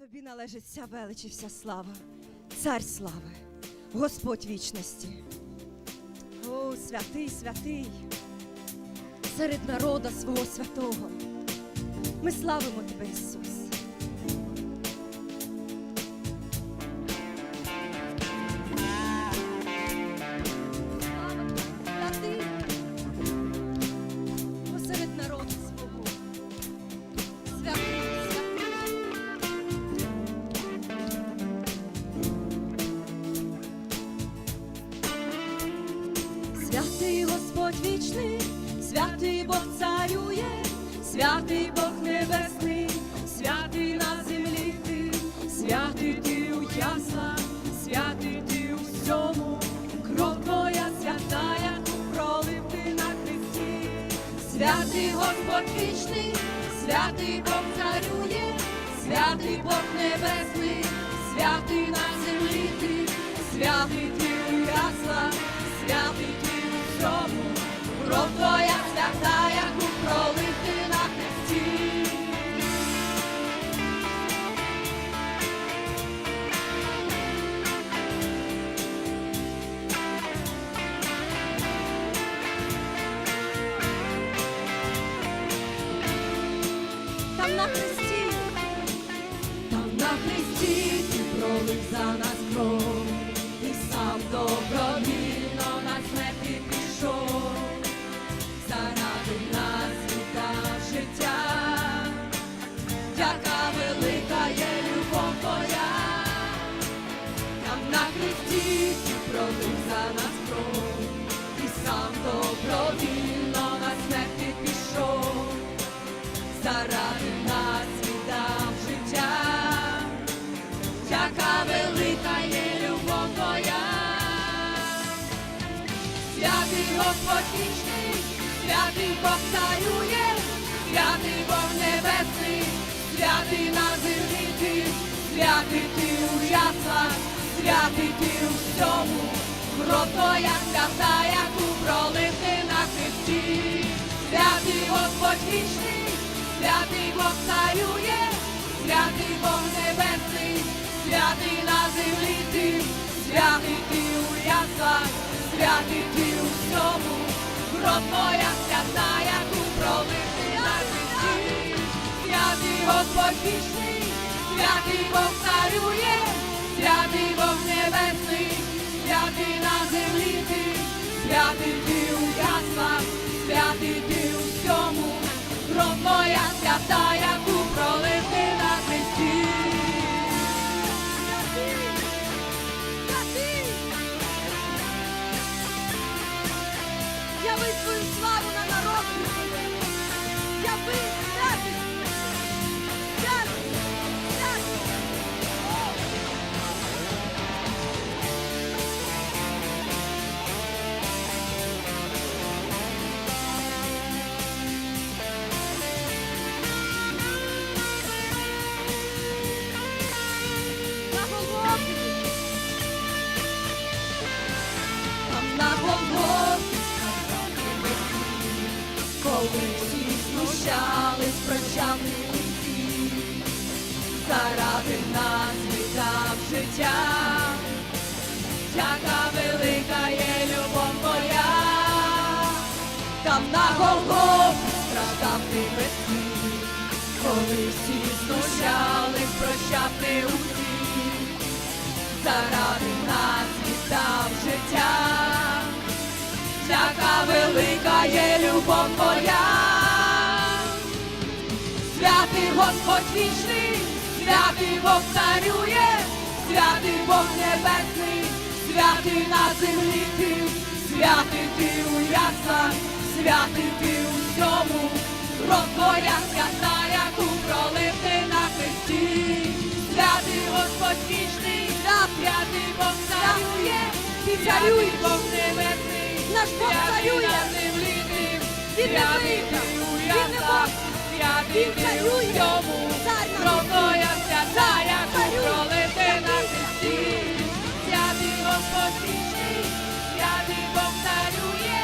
Тобі належить вся велич і вся слава, цар слави, Господь вічності. О, святий, святий, серед народа свого святого. Ми славимо тебе, Ісус. Святий Бог царює, святий Бог небесний, святий на землі ти, святий ти у яслах, святий ти у всьому, кров твоя свята, яку пролив ти на хресті. Святий Господь вічний, святий Бог царює, святий Бог небесний, святий на землі ти, святий Господь вічний, святий Бог царює, святий Бог небесний, святий на землі ти, святий ти у яслах, святий ти у всьому, кров твоя свята, яку пролив ти на хресті, святий Господь вічний, святий Бог царює, святий Бог небесний, святий на землі ти, святий ти у яслах, святий ти кров моя свята, яку пролити на хресті, святий Господь вічний, святий Бог царює, святий Бог небесний, святий на землі ти, святий ти у яслах, святий ти у всьому, кров моя свята, яку Яви свою славу на народ. Яви. Святість. На Голгофі. Коли всі знущались, прощав усі, заради нас віддав життя, яка велика є любов твоя, там на Голгофі страждав ти слів, коли всі знущались, прощав ти усі, заради нас Господь вічний, святий Бог царює, святий Бог небесний, святий на землі ти, святий ти у яслах, святий ти у всьому, кров твоя свята, яку пролив ти на хресті, святий Господь вічний, святий Бог царює, ти царюєш, Бог небесний, наш Бог царює на землі ти, він не вийде, він не Бог, він царює, цар на кров твоя свята, яку пролив ти на хресті, святий Господь вічний, святий Бог царює,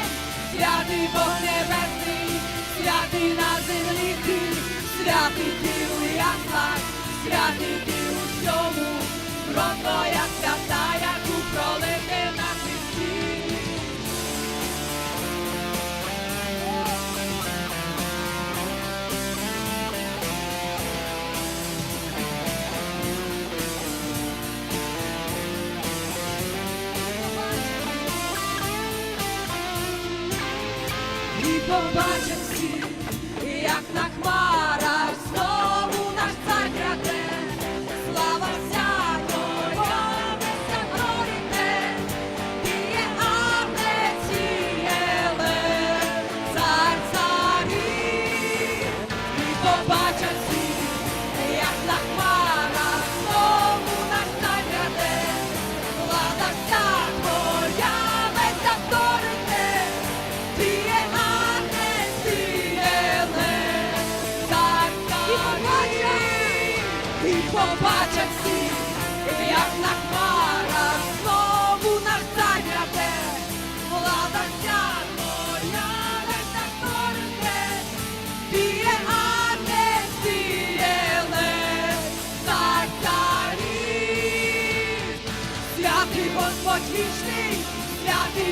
святий Бог небесний, святий на землі ти, святий ти у яслах, святий ти у кров твоя свята,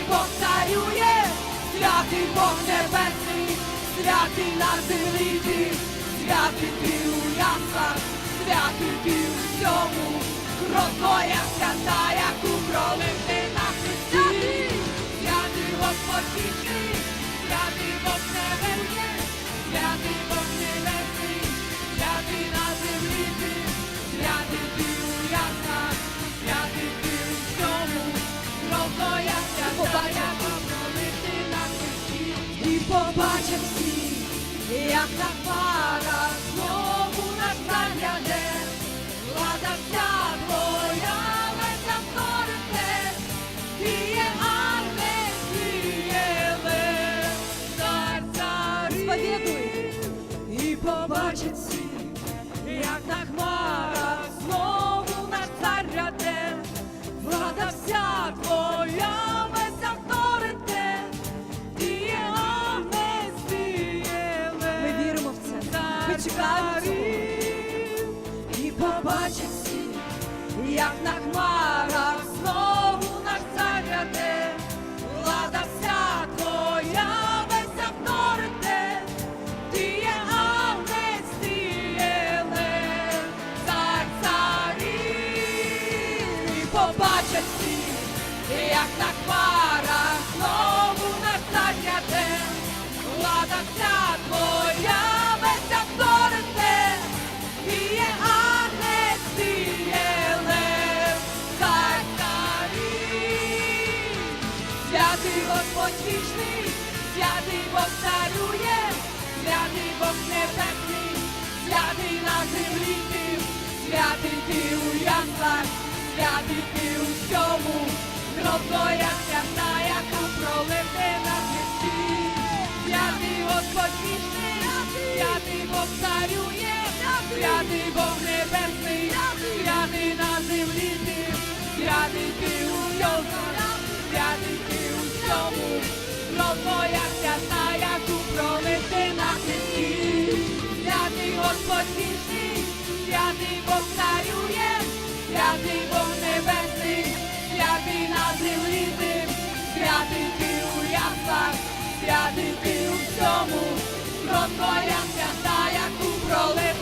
Бог царює, святий Бог небесний, святий на землі ти, святий ти у яслах, святий ти у всьому, кров твоя свята, побачить всі, як на хмарах знову наш цар. Влада вся побачить всі, як на хмарах знову святий Бог царює, святий Бог небесний, святий на землі ти, святий ти у яслах, святий ти у всьому, кров твоя свята, яку пролив на хресті. Святий Господь вічний, святий Бог царює, святий Бог небесний, святий на землі ти, святий ти у твоя свята, яку пролив ти на хресті. Святий Господь вічний, святий Бог царює, святий Бог небесний, святий на землі ти, святий ти у яслах, святий ти у всьому, кров твоя свята, яку пролив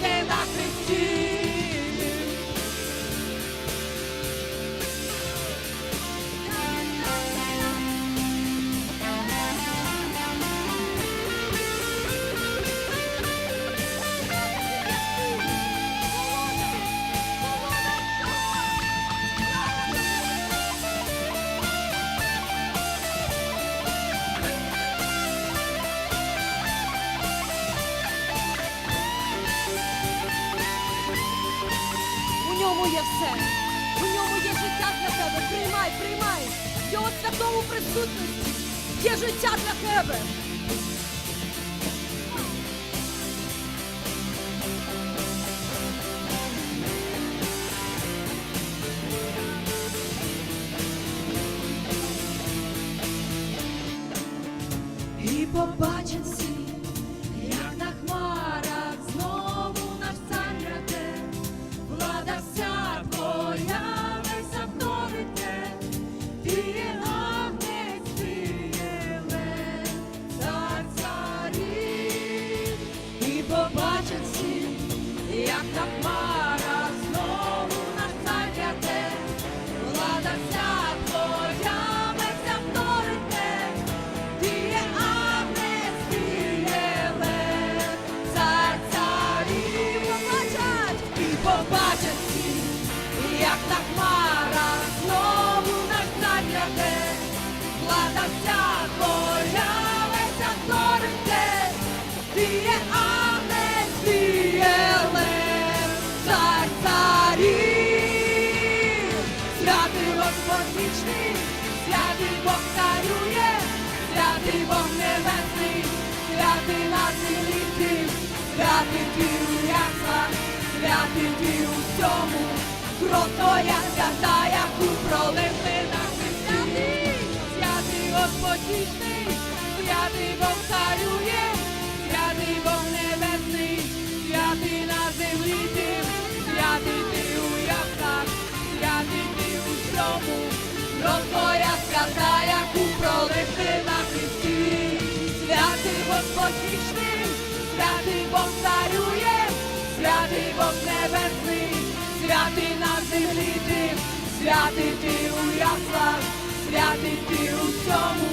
ньому є все. У ньому є життя для тебе. Приймай, приймай. В Його святому присутності є життя для тебе. Святий ти у яслах, святий ти у всьому, кров твоя свята, яку пролив ти на хресті. Святий Господь святий Бог царює, святий Бог небесний, святий на землі ти, святий ти у яслах, святий ти у всьому, кров свята, яку пролив ти на хресті. Святий Господь вічний, святий Бог царює, святий Бог небесний, святий на землі ти, святий ти у яслах, святий ти у всьому,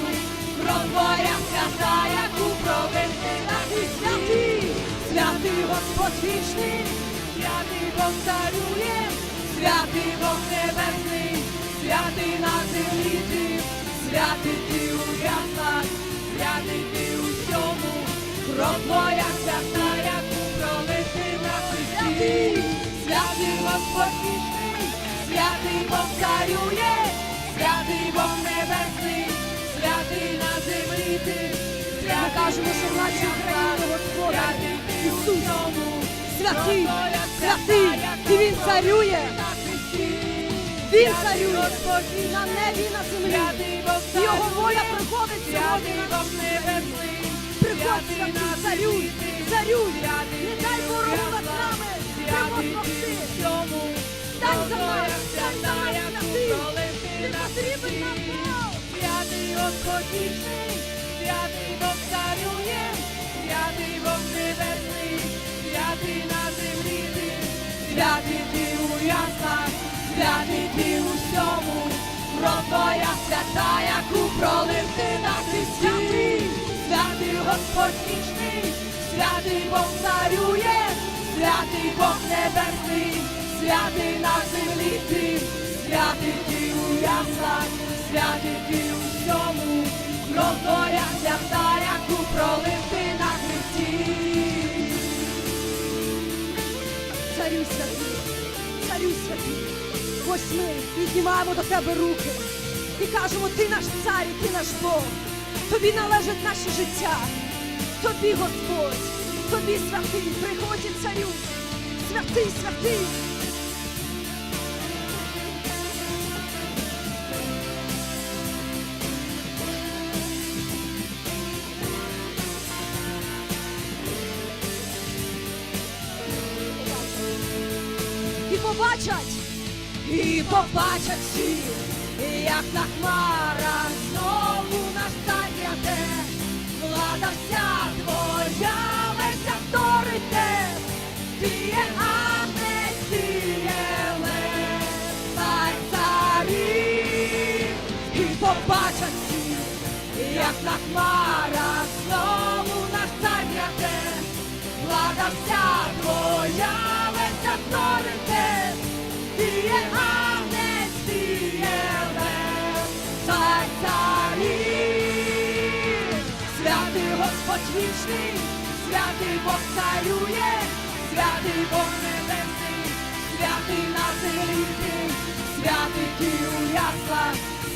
кров твоя свята, яку пролив ти на хресті. Святий Господь вічний, святий Бог царює, святий Бог небесний, святий на землі ти, святий ти у яслах, святий ти у всьому, кров твоя Святий святий Бог царює, святий Бог небесний, святий на землі ти, Ми кажемо, що в нашій Україні Господь святий ти Ісус, святий, святий, і Він царює. Він Святий царює. На небі і на землі. Святий Бог Його воля приходить сьогодні. Святий на Бог Вічний, святий Бог царює, святий Бог небесний, святий на землі ти, святий ти у яслах, святий ти у всьому, кров твоя свята, яку пролив ти на хресті. Святий Господь святий Бог царює, святий Бог небесний, святий на землі ти, святий ти у яслах, святий ти у всьому, кров твоя свята, яку на хресті. Царю святий, царю святий, ось ми піднімаємо до тебе руки і кажемо, ти наш цар, і ти наш Бог. Тобі належить наше життя. Тобі, Господь, тобі святий, приходь царю, святий, святий. І побачать всі, як на хмарах знову цар гряде, влада вся твоя, весь авторитет, ти є Агнець, ти цар царів. І побачать всі, як на хмарах хоч святий Бог царює, святий Бог небесний, святий на землі, святий ти у ясла,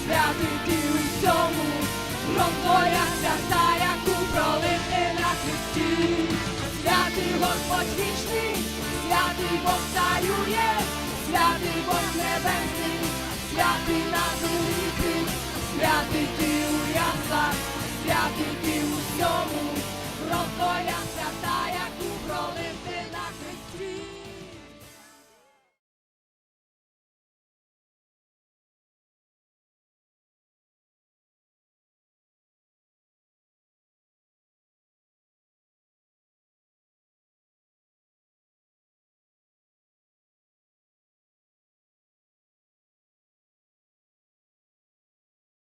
святий ти у всьому, кров твоя свята, яку пролити на хресті, святий Господь вічний, святий Бог царює, святий Бог небесний, святий на землі, святий ти.